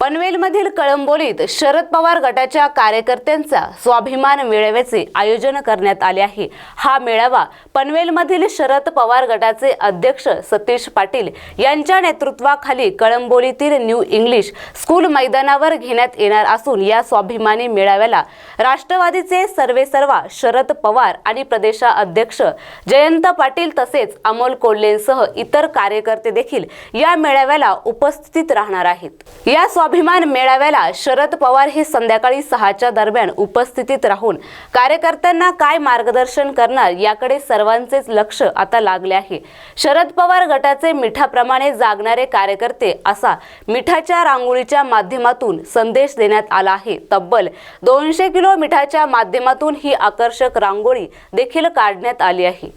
पनवेलमधील कळंबोलीत शरद पवार गटाच्या कार्यकर्त्यांचा स्वाभिमान मेळाव्याचे आयोजन करण्यात आले आहे. हा मेळावा पनवेलमधील शरद पवार गटाचे अध्यक्ष सतीश पाटील यांच्या नेतृत्वाखाली कळंबोलीतील न्यू इंग्लिश स्कूल मैदानावर घेण्यात येणार असून या स्वाभिमानी मेळाव्याला राष्ट्रवादीचे सर्वेसर्वा शरद पवार आणि प्रदेशाध्यक्ष जयंत पाटील तसेच अमोल कोल्हेंसह इतर कार्यकर्ते देखील या मेळाव्याला उपस्थित राहणार आहेत. या स्वाभिमान मेळाव्याला शरद पवार हे संध्याकाळी सहाच्या दरम्यान उपस्थितीत राहून कार्यकर्त्यांना काय मार्गदर्शन करणार याकडे सर्वांचेच लक्ष आता लागले आहे. शरद पवार गटाचे मिठाप्रमाणे जागणारे कार्यकर्ते असा मिठाच्या रांगोळीच्या माध्यमातून संदेश देण्यात आला आहे. तब्बल दोनशे किलो मिठाच्या माध्यमातून ही आकर्षक रांगोळी देखील काढण्यात आली आहे.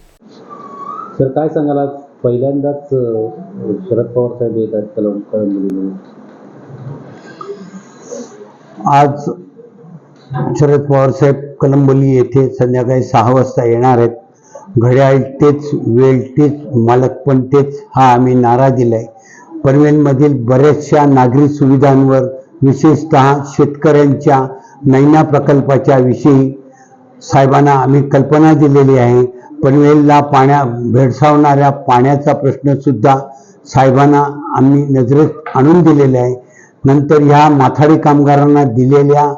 सर काय सांगाल पहिल्यांदाच शरद पवार साहेब येत आहेत कलम कळंबोलीमध्ये. आज शरद पवार साहेब कलंबोली येथे संध्याकाळी सहा वाजता येणार आहेत. घड्याळ तेच वेळ तेच मालक पण तेच हा आम्ही नारा दिलाय. पनवेलमधील बऱ्याचशा नागरी सुविधांवर विशेषतः शेतकऱ्यांच्या नैना प्रकल्पाच्या विषयी साहेबांना आम्ही कल्पना दिलेली आहे. पनवेलला पाण्या भेडसावणाऱ्या पाण्याचा प्रश्नसुद्धा साहेबांना आम्ही नजरेत आणून दिलेला आहे. नंतर ह्या माथाडी कामगारांना दिलेल्या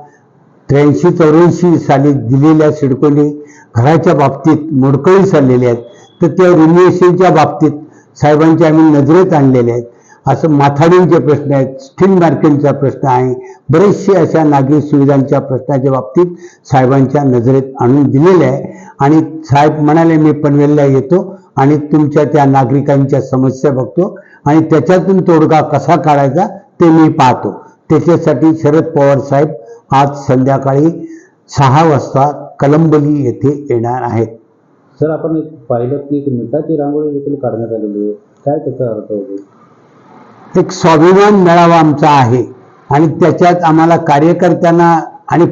त्र्याऐंशी चौऱ्याऐंशी साली दिलेल्या सिडकोली घराच्या बाबतीत मोडकळी चाललेल्या आहेत. तर त्या रिन्युएशनच्या बाबतीत साहेबांच्या आम्ही नजरेत आणलेले आहेत. असं माथाडींचे प्रश्न आहेत स्टील मार्केटचा प्रश्न आहे बरेचसे अशा नागरी सुविधांच्या प्रश्नाच्या बाबतीत साहेबांच्या नजरेत आणून दिलेले आहे आणि साहेब म्हणाले मी पनवेलला येतो आणि तुमच्या त्या नागरिकांच्या समस्या बघतो आणि त्याच्यातून तोडगा कसा काढायचा ते मी पाहतो. त्याच्यासाठी शरद पवार साहेब आज संध्याकाळी सहा वाजता कलंबली येथे येणार आहेत. सर आपण एक पाहिलं की एक मिठाची रांगोळी देखील काढण्यात आलेली आहे. काय त्याचा अर्थ होतो? एक स्वाभिमान मेळावा आमचा आहे आणि त्याच्यात आम्हाला कार्यकर्त्यांना आणि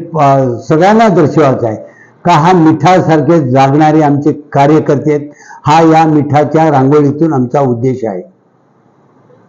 सगळ्यांना दर्शवायचा आहे. का हा मिठासारखे जागणारे आमचे कार्यकर्ते आहेत? हा या मिठाच्या रांगोळीतून आमचा उद्देश आहे.